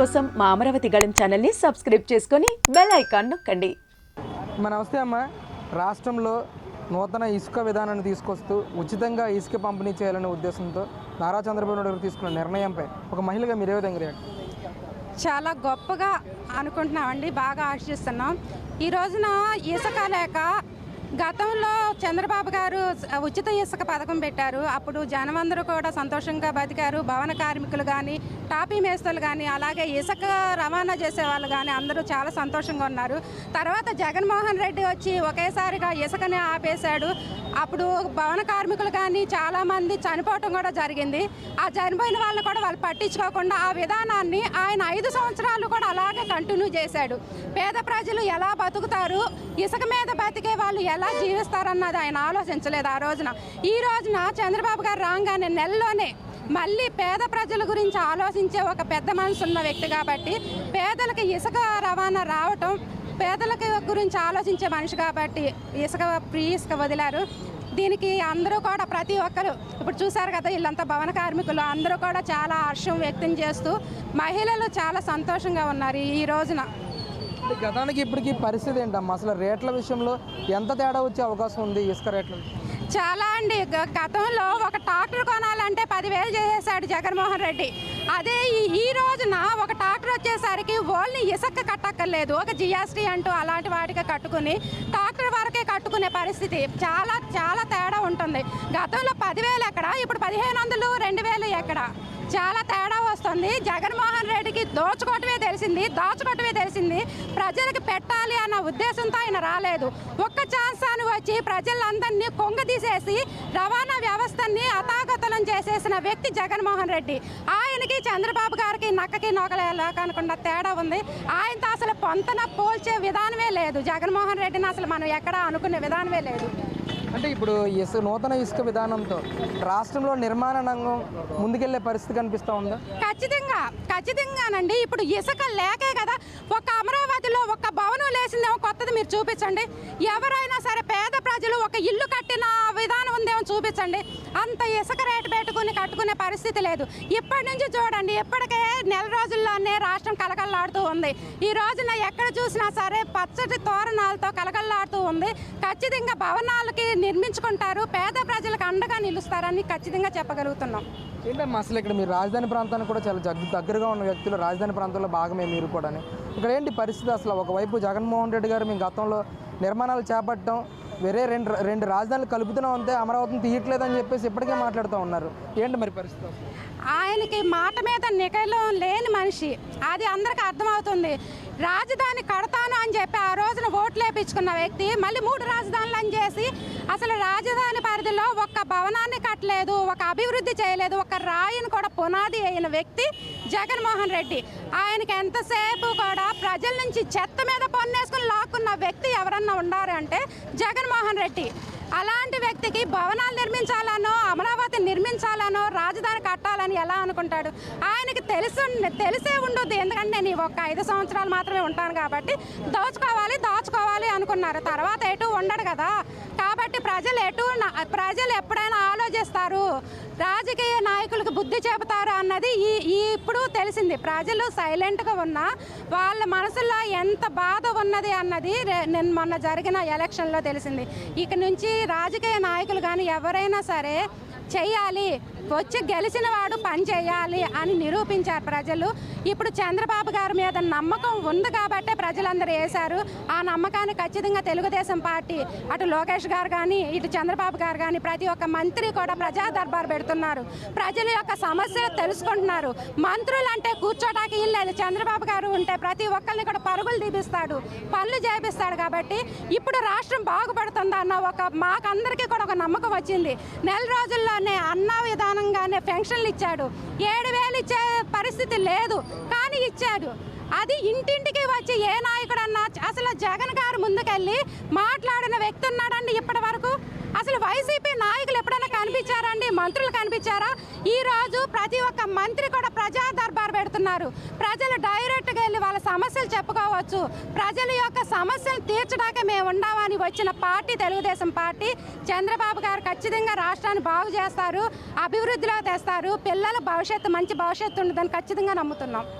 కోసం మా అమరావతి గళం ఛానల్ని సబ్స్క్రైబ్ చేసుకొని బెల్ ఐకాన్ నొక్కండి. మన నమస్తే అమ్మ. రాష్ట్రంలో నూతన ఇసుక విధానాన్ని తీసుకొస్తూ ఉచితంగా ఇసుక పంపిణీ చేయాలనే ఉద్దేశంతో నారా చంద్రబాబు నాయుడు గారు తీసుకున్న నిర్ణయంపై ఒక మహిళగా మీరు ఏ విధంగా రియాక్ట్ చాలా గొప్పగా అనుకుంటున్నామండి. బాగా ఆశిస్తున్నాం. ఈ రోజున ఇసుక లేక గతంలో చంద్రబాబు గారు ఉచిత ఇసుక పథకం పెట్టారు. అప్పుడు జనమందరూ కూడా సంతోషంగా బతికారు. భవన కార్మికులు కానీ టాపీ మేస్తలు కానీ అలాగే ఇసుక రవాణా చేసే వాళ్ళు కానీ అందరూ చాలా సంతోషంగా ఉన్నారు. తర్వాత జగన్మోహన్ రెడ్డి వచ్చి ఒకేసారిగా ఇసుకని ఆపేశాడు. అప్పుడు భవన కార్మికులు కానీ చాలామంది చనిపోవటం కూడా జరిగింది. ఆ చనిపోయిన వాళ్ళని కూడా వాళ్ళు పట్టించుకోకుండా ఆ విధానాన్ని ఆయన ఐదు సంవత్సరాలు కూడా అలాగే కంటిన్యూ చేశాడు. పేద ప్రజలు ఎలా బతుకుతారు ఇసుక మీద బతికే వాళ్ళు ఎలా జీవిస్తారన్నది ఆయన ఆలోచించలేదు ఆ రోజున. ఈ రోజున చంద్రబాబు గారు రాగానే నెలలోనే మళ్ళీ పేద ప్రజల గురించి ఆలోచించే ఒక పెద్ద మనసు ఉన్న వ్యక్తి కాబట్టి పేదలకు ఇసుక రవాణా రావటం పేదలకి గురించి ఆలోచించే మనిషి కాబట్టి ఇసుక ఫ్రీ ఇసుక వదిలారు. దీనికి అందరూ కూడా ప్రతి ఒక్కరు ఇప్పుడు చూసారు కదా వీళ్ళంతా భవన కార్మికులు అందరూ కూడా చాలా హర్షం వ్యక్తం చేస్తూ మహిళలు చాలా సంతోషంగా ఉన్నారు ఈ రోజున. గతానికి ఇప్పటికి పరిస్థితి ఏంటమ్మా? అసలు రేట్ల విషయంలో ఎంత తేడా వచ్చే అవకాశం ఉంది ఇసుక రేట్ల? చాలా అండి. గతంలో ఒక ట్రాక్టర్ కొనాలంటే పదివేలు చేసేసాడు జగన్మోహన్ రెడ్డి. అదే ఈ- రోజున ఒక ట్రాక్టర్ వచ్చేసరికి ఓన్లీ ఇసుక కట్టక్కర్లేదు. ఒక జిఎస్టీ అంటూ అలాంటి వాటికి కట్టుకుని ట్రాక్టర్ వరకే కట్టుకునే పరిస్థితి చాలా చాలా తేడా ఉంటుంది. గతంలో పదివేలు ఎక్కడ ఇప్పుడు పదిహేను వందలు రెండు వేలు ఎక్కడ? చాలా తేడా వస్తుంది. జగన్మోహన్ రెడ్డికి దోచుకోవటమే తెలిసింది దాచుకోవటమే తెలిసింది. ప్రజలకు పెట్టాలి అన్న ఉద్దేశంతో ఆయన రాలేదు. ఒక్క ఛాన్స్ వచ్చి ప్రజలందరినీ కొంగ తీసేసి రవాణా వ్యవస్థని అతాగతలం చేసేసిన వ్యక్తి జగన్మోహన్ రెడ్డి. ఆయనకి చంద్రబాబు గారికి నక్కకి నొకలేలా కనుకుండా తేడా ఉంది. ఆయనతో అసలు పొంతన పోల్చే విధానమే లేదు. జగన్మోహన్ రెడ్డిని అసలు మనం ఎక్కడా అనుకునే విధానమే లేదు. అంటే ఇప్పుడు ఇసుక నూతన ఇసుక విధానంతో రాష్ట్రంలో నిర్మాణ రంగం ముందుకెళ్ళే పరిస్థితి కనిపిస్తూ ఉందా? ఖచ్చితంగా ఖచ్చితంగానండి. ఇప్పుడు ఇసుక లేకే కదా ఒక అమరావతిలో ఒక భవనం కొత్తది మీరు చూపించండి. ఎవరైనా సరే పేద ప్రజలు ఒక ఇల్లు కట్టిన విధానం ఉందేమో చూపించండి. అంత ఇసుక రేటు పెట్టుకుని కట్టుకునే పరిస్థితి లేదు. ఇప్పటి నుంచి చూడండి ఇప్పటికే నెల రోజుల్లోనే రాష్ట్రం కలకల్లాడుతూ ఉంది. ఈ రోజున ఎక్కడ చూసినా సరే పచ్చటి తోరణాలతో కలకల్లాడుతూ ఉంది. ఖచ్చితంగా భవనాలకి నిర్మించుకుంటారు. పేద ప్రజలు అండగా నిలుస్తారని ఖచ్చితంగా చెప్పగలుగుతున్నాం. ఏంటమ్మా అసలు ఇక్కడ మీరు రాజధాని ప్రాంతానికి కూడా చాలా దగ్గరగా ఉన్న వ్యక్తులు రాజధాని ప్రాంతంలో భాగమే మీరు కూడా ఇక్కడ ఏంటి పరిస్థితి అసలు? ఒకవైపు జగన్మోహన్ రెడ్డి గారు మీ గతంలో నిర్మాణాలు చేపట్టడం వేరే రెండు రెండు రాజధానులు కలుపుతున్నాం అంతే అమరావతిని తీయట్లేదని చెప్పేసి ఇప్పటికే మాట్లాడుతూ ఉన్నారు. ఏంటి మరి పరిస్థితి? ఆయనకి మాట మీద నికలం లేని మనిషి. అది అందరికి అర్థమవుతుంది. రాజధాని కడతాను అని చెప్పి ఆ రోజున ఓట్లు వేయించుకున్న వ్యక్తి మళ్ళీ మూడు రాజధానులు అని చేసి అసలు రాజధాని పరిధిలో ఒక్క భవనాన్ని కట్టలేదు ఒక అభివృద్ధి చేయలేదు ఒక రాయిని కూడా పునాది అయిన వ్యక్తి జగన్మోహన్ రెడ్డి. ఆయనకి ఎంతసేపు కూడా ప్రజల నుంచి చెత్త మీద పన్నేసుకుని లాక్కున్న వ్యక్తి ఎవరన్నా ఉన్నారంటే జగన్మోహన్ రెడ్డి. అలాంటి వ్యక్తికి భవనాలు నిర్మించాలనో అమరావతి నిర్మించాలనో రాజ అని ఎలా అనుకుంటాడు? ఆయనకి తెలుసు తెలిసే ఉండొద్దు. ఎందుకంటే నేను ఒక ఐదు సంవత్సరాలు మాత్రమే ఉంటాను కాబట్టి దోచుకోవాలి దాచుకోవాలి అనుకున్నారు. తర్వాత ఎటు ఉండడు కదా. కాబట్టి ప్రజలు ఎటు ప్రజలు ఎప్పుడైనా ఆలోచిస్తారు రాజకీయ నాయకులకు బుద్ధి చెబుతారు అన్నది ఈ ఈ ఇప్పుడు తెలిసింది. ప్రజలు సైలెంట్గా ఉన్నా వాళ్ళ మనసులో ఎంత బాధ ఉన్నది అన్నది నేను మొన్న జరిగిన ఎలక్షన్లో తెలిసింది. ఇక నుంచి రాజకీయ నాయకులు కానీ ఎవరైనా సరే చేయాలి వచ్చి గెలిచిన వాడు పని చేయాలి అని నిరూపించారు ప్రజలు. ఇప్పుడు చంద్రబాబు గారి మీద నమ్మకం ఉంది కాబట్టే ప్రజలందరూ వేశారు ఆ నమ్మకాన్ని ఖచ్చితంగా తెలుగుదేశం పార్టీ అటు లోకేష్ గారు కానీ ఇటు చంద్రబాబు గారు కానీ ప్రతి ఒక్క మంత్రి కూడా ప్రజా దర్బార్ పెడుతున్నారు. ప్రజల యొక్క సమస్యలు తెలుసుకుంటున్నారు. మంత్రులు అంటే కూర్చోటానికి ఇల్లేదు చంద్రబాబు గారు ఉంటే ప్రతి ఒక్కరిని కూడా పరుగులు తీపిస్తాడు పనులు చేపిస్తాడు కాబట్టి ఇప్పుడు రాష్ట్రం బాగుపడుతుంది అన్న ఒక మాకందరికీ కూడా ఒక నమ్మకం వచ్చింది. నెల రోజుల్లోనే అన్న విధానం సమానంగానే పెన్షన్లు ఇచ్చాడు. ఏడు వేలు ఇచ్చే పరిస్థితి లేదు కానీ ఇచ్చాడు. అది ఇంటింటికి వచ్చి ఏ నాయకుడన్నా అసలు జగన్ గారు ముందుకెళ్ళి మాట్లాడిన వ్యక్తి ఉన్నాడండి ఇప్పటి వరకు. అసలు వైసీపీ నాయకులు ఎప్పుడైనా కనిపించారా అండి మంత్రులు కనిపించారా? ఈ రోజు ప్రతి ఒక్క మంత్రి కూడా ప్రజా దర్బార్ పెడుతున్నారు. ప్రజలు డైరెక్ట్గా వెళ్ళి వాళ్ళ సమస్యలు చెప్పుకోవచ్చు. ప్రజల యొక్క సమస్యలు తీర్చడానికే మేము ఉన్నామని వచ్చిన పార్టీ తెలుగుదేశం పార్టీ చంద్రబాబు గారు ఖచ్చితంగా రాష్ట్రాన్ని బాగు చేస్తారు అభివృద్ధిలో తెస్తారు. పిల్లల భవిష్యత్తు మంచి భవిష్యత్తు ఉండదని ఖచ్చితంగా నమ్ముతున్నాం.